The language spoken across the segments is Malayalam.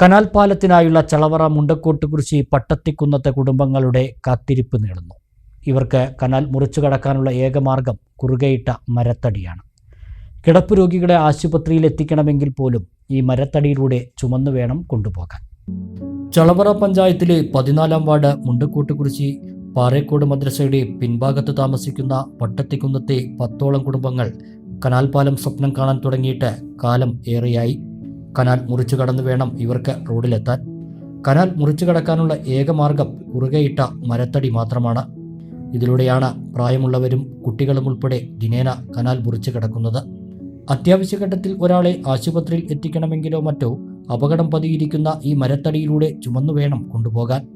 കനാൽ പാലത്തിനായുള്ള ചളവറ മുണ്ടക്കോട്ട് കുറിച്ചി പട്ടത്തിക്കുന്നത്തെ കുടുംബങ്ങളുടെ കാത്തിരിപ്പ് നീളുന്നു ഇവർക്ക് കനാൽ മുറിച്ചു കടക്കാനുള്ള ഏക മാർഗം കുറുകയിട്ട മരത്തടിയാണ്. കിടപ്പ് രോഗികളെ ആശുപത്രിയിൽ എത്തിക്കണമെങ്കിൽ പോലും ഈ മരത്തടിയിലൂടെ ചുമന്നു വേണം കൊണ്ടുപോകാൻ. ചളവറ പഞ്ചായത്തിലെ പതിനാലാം വാർഡ് മുണ്ടക്കോട്ട് കുറിച്ചി പാറേക്കോട് മദ്രസയുടെ പിൻഭാഗത്ത് താമസിക്കുന്ന പട്ടത്തിക്കുന്നത്തെ പത്തോളം കുടുംബങ്ങൾ കനാൽ പാലം സ്വപ്നം കാണാൻ തുടങ്ങിയിട്ട് കാലം ഏറെയായി. കനാൽ മുറിച്ചു കടന്നു വേണം ഇവർക്ക് റോഡിലെത്താൻ. കനാൽ മുറിച്ചു കടക്കാനുള്ള ഏക മാർഗം കുറുകയിട്ട മരത്തടി മാത്രമാണ്. ഇതിലൂടെയാണ് പ്രായമുള്ളവരും കുട്ടികളും ഉൾപ്പെടെ ദിനേന കനാൽ മുറിച്ചു കിടക്കുന്നത്. അത്യാവശ്യഘട്ടത്തിൽ ഒരാളെ ആശുപത്രിയിൽ എത്തിക്കണമെങ്കിലോ മറ്റോ അപകടം പതിയിരിക്കുന്ന ഈ മരത്തടിയിലൂടെ ചുമന്നു വേണം കൊണ്ടുപോകാൻ.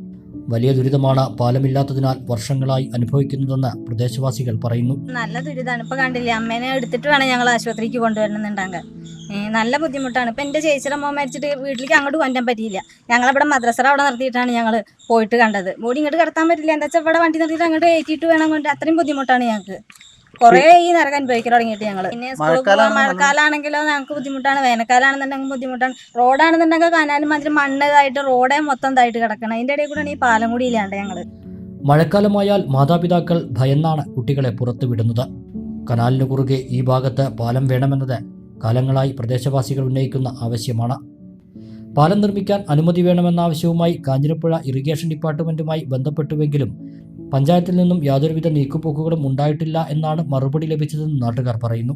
വലിയ ദുരിതമാണ് പാലമില്ലാത്തതിനാൽ വർഷങ്ങളായി അനുഭവിക്കുന്നതെന്ന് പ്രദേശവാസികൾ പറയുന്നു. നല്ല ദുരിതമാണ്. ഇപ്പൊ കണ്ടില്ലേ അമ്മേനെ എടുത്തിട്ട് വേണം ഞങ്ങൾ ആശുപത്രിക്ക് കൊണ്ടുവരണമെന്നുണ്ടാകുക നല്ല ബുദ്ധിമുട്ടാണ്. ഇപ്പം എന്റെ ചേച്ചിയുടെ മോൻ മരിച്ചിട്ട് വീട്ടിലേക്ക് അങ്ങോട്ട് കൊണ്ടാൻ പറ്റിയില്ല. ഞങ്ങളിവിടെ മദ്രസറ അവിടെ നിർത്തിയിട്ടാണ് ഞങ്ങൾ പോയിട്ട് കണ്ടത്. ബോഡി ഇങ്ങോട്ട് കിടത്താൻ പറ്റില്ല. എന്താ വെച്ചാൽ ഇവിടെ വണ്ടി നിർത്തിയിട്ട് അങ്ങോട്ട് കയറ്റിയിട്ട് വേണം കൊണ്ട് അത്രയും ബുദ്ധിമുട്ടാണ് ഞങ്ങൾക്ക് കുറേ ഈ നരകം അനുഭവിക്കാൻ തുടങ്ങിയിട്ട് ഞങ്ങൾ പിന്നെ സ്കൂളിൽ മഴക്കാലാണെങ്കിലോ ഞങ്ങൾക്ക് ബുദ്ധിമുട്ടാണ്. വേനൽക്കാലാണെന്നുണ്ടെങ്കിൽ ബുദ്ധിമുട്ടാണ്. റോഡാണെന്നുണ്ടെങ്കിൽ കനാലും മാതിരി മണ്ണതായിട്ട് റോഡേ മൊത്തം ഇതായിട്ട് കിടക്കണം. അതിന്റെ ഇടയിൽ കൂടെയാണ് ഈ പാലം കൂടി ഇല്ലാണ്ട് ഞങ്ങൾ മഴക്കാലമായാൽ മാതാപിതാക്കൾ ഭയന്നാണ് കുട്ടികളെ പുറത്തുവിടുന്നത് കനാലിന് കുറുകെ ഈ ഭാഗത്ത് പാലം വേണമെന്നത് കാലങ്ങളായി പ്രദേശവാസികൾ ഉന്നയിക്കുന്ന ആവശ്യമാണ്. പാലം നിർമ്മിക്കാൻ അനുമതി വേണമെന്ന ആവശ്യവുമായി കാഞ്ഞിരപ്പുഴ ഇറിഗേഷൻ ഡിപ്പാർട്ട്മെന്റുമായി ബന്ധപ്പെട്ടുവെങ്കിലും പഞ്ചായത്തിൽ നിന്നും യാതൊരുവിധ നീക്കുപോക്കുകളും ഉണ്ടായിട്ടില്ല എന്നാണ് മറുപടി ലഭിച്ചതെന്ന് നാട്ടുകാർ പറയുന്നു.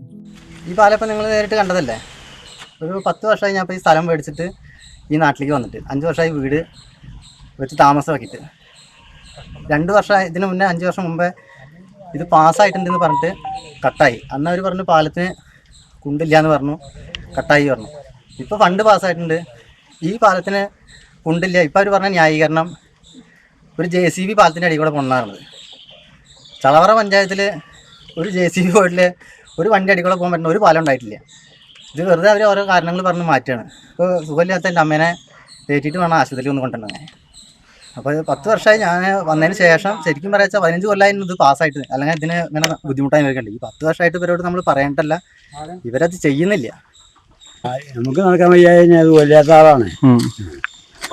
ഈ പാലപ്പം നിങ്ങൾ നേരിട്ട് കണ്ടതല്ലേ? ഒരു പത്ത് വർഷമായി ഞാൻ ഇപ്പോൾ ഈ സ്ഥലം മേടിച്ചിട്ട് ഈ നാട്ടിലേക്ക് വന്നിട്ട്. അഞ്ച് വർഷമായി വീട് വെച്ച് താമസമാക്കിയിട്ട്. രണ്ട് വർഷം ഇതിന് മുന്നേ അഞ്ച് വർഷം മുമ്പേ ഇത് പാസ്സായിട്ടുണ്ടെന്ന് പറഞ്ഞിട്ട് കട്ടായി. അന്ന് അവർ പറഞ്ഞു പാലത്തിന് കുണ്ടില്ല എന്ന് പറഞ്ഞു. കട്ടായി പറഞ്ഞു. ഇപ്പോൾ ഫണ്ട് പാസ്സായിട്ടുണ്ട്. ഈ പാലത്തിന് കുണ്ടില്ല. ഇപ്പോൾ അവർ പറഞ്ഞ ന്യായീകരണം ഒരു ജെ സി ബി പാലത്തിന്റെ അടിയിൽ കൂടെ പോകണമെന്നുള്ളത് ചളവറ പഞ്ചായത്തിൽ ഒരു ജെ സി ബി പോയിട്ടിൽ ഒരു വണ്ടി അടിക്കൂടെ പോകാൻ പറ്റുന്ന ഒരു പാലം ഉണ്ടായിട്ടില്ല. ഇത് വെറുതെ അവർ ഓരോ കാരണങ്ങൾ പറഞ്ഞ് മാറ്റുകയാണ് ഇപ്പോൾ സുഖമില്ലാത്ത എന്റെ അമ്മേനെ കയറ്റിയിട്ട് വേണം ആശുപത്രിയിൽ ഒന്ന് കൊണ്ടുവന്നത് അപ്പോൾ പത്ത് വർഷമായി ഞാൻ വന്നതിന് ശേഷം ശരിക്കും പറയാ വെച്ചാൽ പതിനഞ്ച് കൊല്ലമായിരുന്നു ഇത് പാസ്സായിട്ട്. അല്ലെങ്കിൽ ഇതിന് ഇങ്ങനെ ബുദ്ധിമുട്ടായി വരുന്നുണ്ട് ഈ പത്ത് വർഷമായിട്ട് ഇവരോട് നമ്മൾ പറയേണ്ടല്ല ഇവരത് ചെയ്യുന്നില്ല. നമുക്ക് നടക്കാൻ വയ്യാതെ കഴിഞ്ഞാൽ അത് കൊല്ലാത്ത ആളാണ്.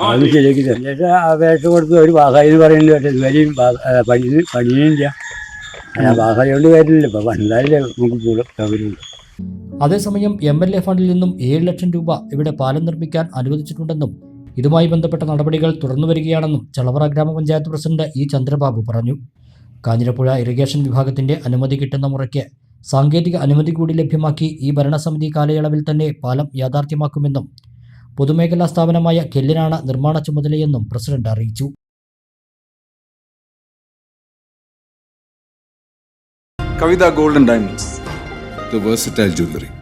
അത് ശരിയാക്കി തരും എന്നിട്ട് അപേക്ഷ കൊടുത്ത് ഒരു പാസ്സായി എന്ന് പറയുന്നത് കേട്ടോ ഇതുവരെയും പണി പണിയില്ല ആ പാസ്സായി കൊണ്ട് കാര്യമില്ല. ഇപ്പം പണിതാലേ നമുക്ക് സൗകര്യമുണ്ട് അതേസമയം എം എൽ എ ഫണ്ടിൽ നിന്നും ഏഴ് ലക്ഷം രൂപ ഇവിടെ പാലം നിർമ്മിക്കാൻ അനുവദിച്ചിട്ടുണ്ടെന്നും ഇതുമായി ബന്ധപ്പെട്ട നടപടികൾ തുടർന്നു വരികയാണെന്നും ചളവറ ഗ്രാമപഞ്ചായത്ത് പ്രസിഡന്റ് ഇ ചന്ദ്രബാബു പറഞ്ഞു. കാഞ്ഞിരപ്പുഴ ഇറിഗേഷൻ വിഭാഗത്തിന്റെ അനുമതി കിട്ടുന്ന മുറയ്ക്ക് സാങ്കേതിക അനുമതി കൂടി ലഭ്യമാക്കി ഈ ഭരണസമിതി കാലയളവിൽ തന്നെ പാലം യാഥാർത്ഥ്യമാക്കുമെന്നും പൊതുമേഖലാ സ്ഥാപനമായ കെല്ലിനാണ് നിർമ്മാണ ചുമതലയെന്നും പ്രസിഡന്റ് അറിയിച്ചു. Kavitha golden diamonds. The versatile jewelry.